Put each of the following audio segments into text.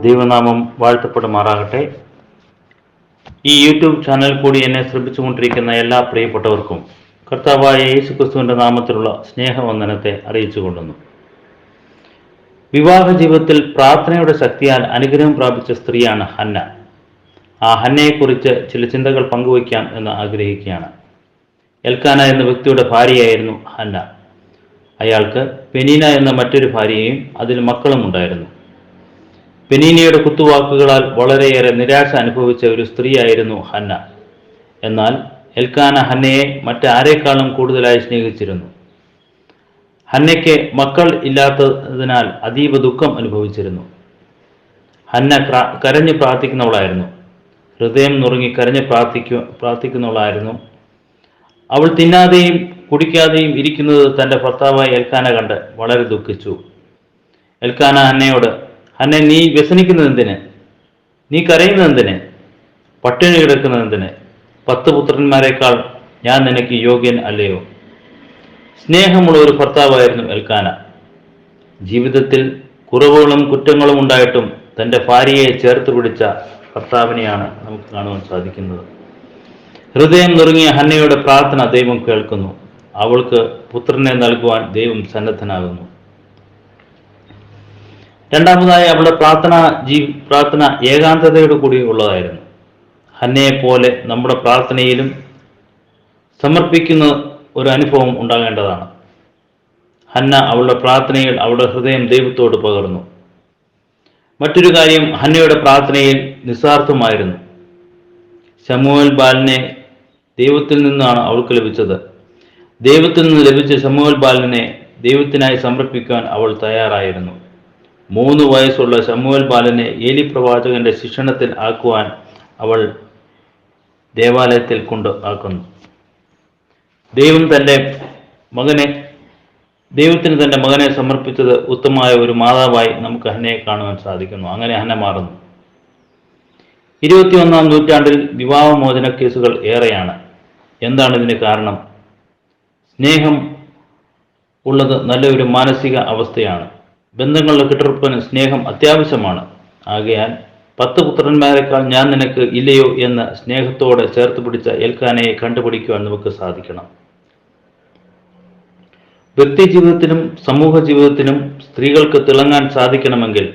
ദൈവനാമം വാഴ്ത്തപ്പെടുമാറാകട്ടെ. ഈ യൂട്യൂബ് ചാനൽ കൂടി എന്നെ ശ്രമിച്ചുകൊണ്ടിരിക്കുന്ന എല്ലാ പ്രിയപ്പെട്ടവർക്കും കർത്താവായ യേശു ക്രിസ്തുവിന്റെ നാമത്തിലുള്ള സ്നേഹവന്ദനത്തെ അറിയിച്ചു കൊള്ളുന്നു വിവാഹ ജീവിതത്തിൽ പ്രാർത്ഥനയുടെ ശക്തിയാൽ അനുഗ്രഹം പ്രാപിച്ച സ്ത്രീയാണ് ഹന്ന. ആ ഹന്നയെക്കുറിച്ച് ചില ചിന്തകൾ പങ്കുവയ്ക്കാം എന്ന് ആഗ്രഹിക്കുകയാണ്. എൽക്കാന എന്ന വ്യക്തിയുടെ ഭാര്യയായിരുന്നു ഹന്ന. അയാൾക്ക് പെനീന എന്ന മറ്റൊരു ഭാര്യയും അതിൽ മക്കളും ഉണ്ടായിരുന്നു പെനീനയുടെ കുത്തുവാക്കുകളാൽ വളരെയേറെ നിരാശ അനുഭവിച്ച ഒരു സ്ത്രീയായിരുന്നു ഹന്ന. എന്നാൽ എൽക്കാന ഹന്നയെ മറ്റാരേക്കാളും കൂടുതലായി സ്നേഹിച്ചിരുന്നു. ഹന്നയ്ക്ക് മക്കൾ ഇല്ലാത്തതിനാൽ അതീവ ദുഃഖം അനുഭവിച്ചിരുന്നു. ഹന്ന ക്ര- കരഞ്ഞു പ്രാർത്ഥിക്കുന്നവളായിരുന്നു. ഹൃദയം നുറുങ്ങി കരഞ്ഞു പ്രാർത്ഥിക്കു പ്രാർത്ഥിക്കുന്നവളായിരുന്നു. അവൾ തിന്നാതെയും കുടിക്കാതെയും ഇരിക്കുന്നത് തന്റെ ഭർത്താവായ എൽക്കാന കണ്ട് വളരെ ദുഃഖിച്ചു. എൽക്കാന ഹന്നയോട് ഹന്നെ നീ വ്യസനിക്കുന്നത് എന്തിന്? നീ കരയുന്നത് എന്തിന്? പട്ടിണി കിടക്കുന്നത് എന്തിന്? പത്ത് പുത്രന്മാരെക്കാൾ ഞാൻ നിനക്ക് യോഗ്യൻ അല്ലയോ? സ്നേഹമുള്ള ഒരു ഭർത്താവായിരുന്നു എൽക്കാന. ജീവിതത്തിൽ കുറവുകളും കുറ്റങ്ങളും ഉണ്ടായിട്ടും തന്റെ ഭാര്യയെ ചേർത്ത് പിടിച്ച ഭർത്താവിനെയാണ് നമുക്ക് കാണുവാൻ സാധിക്കുന്നത്. ഹൃദയം നുറുങ്ങിയ ഹന്നയുടെ പ്രാർത്ഥന ദൈവം കേൾക്കുന്നു. അവൾക്ക് പുത്രനെ നൽകുവാൻ ദൈവം സന്നദ്ധനാകുന്നു. രണ്ടാമതായി അവളുടെ പ്രാർത്ഥന ജീ പ്രാർത്ഥന ഏകാന്തതയോട് കൂടി ഉള്ളതായിരുന്നു. ഹന്നയെ പോലെ നമ്മുടെ പ്രാർത്ഥനയിലും സമർപ്പിക്കുന്ന ഒരു അനുഭവം ഉണ്ടാകേണ്ടതാണ്. ഹന്ന അവളുടെ പ്രാർത്ഥനയിൽ അവളുടെ ഹൃദയം ദൈവത്തോട് പകർന്നു. മറ്റൊരു കാര്യം ഹന്നയുടെ പ്രാർത്ഥനയിൽ നിസ്വാർത്ഥമായിരുന്നു. ശമുവൽ ബാലിനെ ദൈവത്തിൽ നിന്നാണ് അവൾക്ക് ലഭിച്ചത്. ദൈവത്തിൽ നിന്ന് ലഭിച്ച ശമുവൽ ബാലിനെ ദൈവത്തിനായി സമർപ്പിക്കാൻ അവൾ തയ്യാറായിരുന്നു. മൂന്ന് വയസ്സുള്ള ശമുവൽ ബാലനെ ഏലി പ്രവാചകന്റെ ശിക്ഷണത്തിൽ ആക്കുവാൻ അവൾ ദേവാലയത്തിൽ കൊണ്ട് ആക്കുന്നു. ദൈവം തന്റെ മകനെ ദൈവത്തിന് തന്റെ മകനെ സമർപ്പിച്ചത് ഉത്തമമായ ഒരു മാതാവായി നമുക്ക് ഹനയെ കാണുവാൻ സാധിക്കുന്നു. അങ്ങനെ ഹന മാറുന്നു. ഇരുപത്തിയൊന്നാം നൂറ്റാണ്ടിൽ വിവാഹമോചന കേസുകൾ ഏറെയാണ്. എന്താണ് ഇതിന് കാരണം? സ്നേഹം ഉള്ളത് നല്ലൊരു മാനസിക അവസ്ഥയാണ്. ബന്ധങ്ങളുടെ കെട്ടുറപ്പിന് സ്നേഹം അത്യാവശ്യമാണ്. ആകയാൽ പത്ത് പുത്രന്മാരെക്കാൾ ഞാൻ നിനക്ക് ഇല്ലയോ എന്ന് സ്നേഹത്തോടെ ചേർത്ത് പിടിച്ച ഏൽക്കാനയെ കണ്ടുപിടിക്കുവാൻ നമുക്ക് സാധിക്കണം. വ്യക്തി ജീവിതത്തിനും സമൂഹ ജീവിതത്തിനും സ്ത്രീകൾക്ക് തിളങ്ങാൻ സാധിക്കണമെങ്കിൽ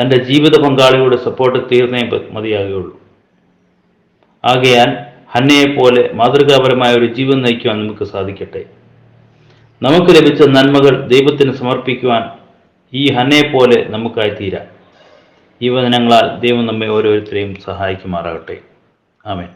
തന്റെ ജീവിത പങ്കാളിയുടെ സപ്പോർട്ട് തീർന്നേ മതിയാകുകയുള്ളൂ. ആകയാൽ ഹന്നയെ പോലെ മാതൃകാപരമായ ഒരു ജീവൻ നയിക്കുവാൻ നമുക്ക് സാധിക്കട്ടെ. നമുക്ക് ലഭിച്ച നന്മകൾ ദൈവത്തിന് സമർപ്പിക്കുവാൻ ഈ ഹന്നെ പോലെ നമുക്കായി തീരാം. ഈ വചനങ്ങളാൽ ദൈവം നമ്മെ ഓരോരുത്തരെയും സഹായിക്കുമാറാകട്ടെ. ആമേൻ.